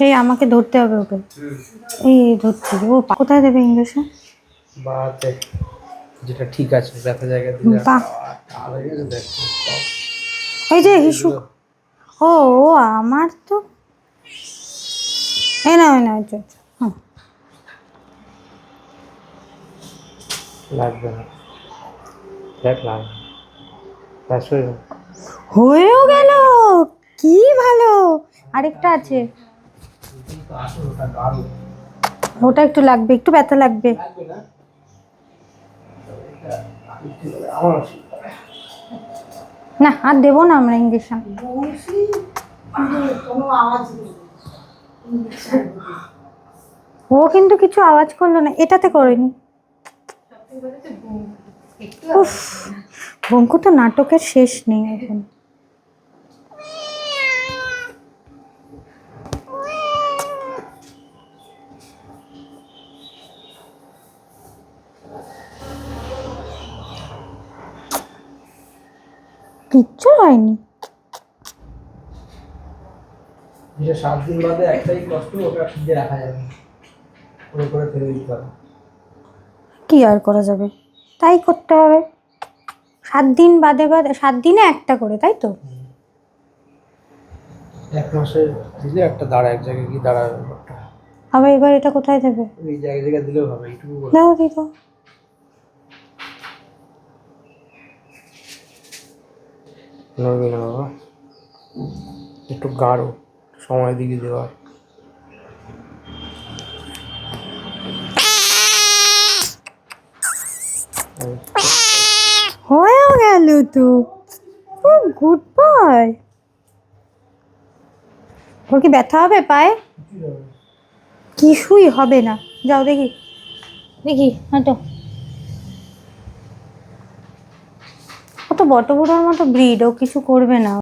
এই আমাকে ধরতে হবে ওকে। এই হবে। ও কোথায় দেবে ইঞ্জেকশন বাতে। যেটা ঠিক আছে ব্যথা জায়গা দিলে হয়ে এই যে হিসু। ও ও আমার তো। এই না ওই না ওই যে, হুম। লাগবে না। দেখ লাগবে হয়ে হয়েও গেল। কি ভালো। আরেকটা আছে। ওটা একটু লাগবে একটু ব্যথা লাগবে। না আর দেবো না আমরা ইঞ্জেকশন ও কিন্তু কিছু আওয়াজ করল না এটাতে করেনি। উফ বঙ্কু তো নাটকের শেষ নেই এখন। কিচ্ছু হয়নি। সাত দিন বাদে একটাই কষ্ট ফ্রিজে রাখা যাবে। করে করে ফেলে দিতে হবে। কি আর করা যাবে? তাই করতে হবে। সাত দিন বাদে বাদে সাত দিনে একটা করে তাই তো? এক মাসে দিলে একটা দাঁড়া এক জায়গায় গিয়ে দাঁড়াবে আবার এবার এটা কোথায় দেবে? এই জায়গায় জায়গায় দিলেও হবে এইটুকু। দাও দিদা নড়বি না বাবা। একটু গাঢ় সময় দিকে দেওয়ার হয়েও গেল তো। ও গুড বয় ওর কি ব্যথা হবে পায়ে? কিছুই হবে না। যাও দেখি। দেখি, হাঁটো। তো বটবুড়োর মতো ব্রিড ও কিছু করবে না।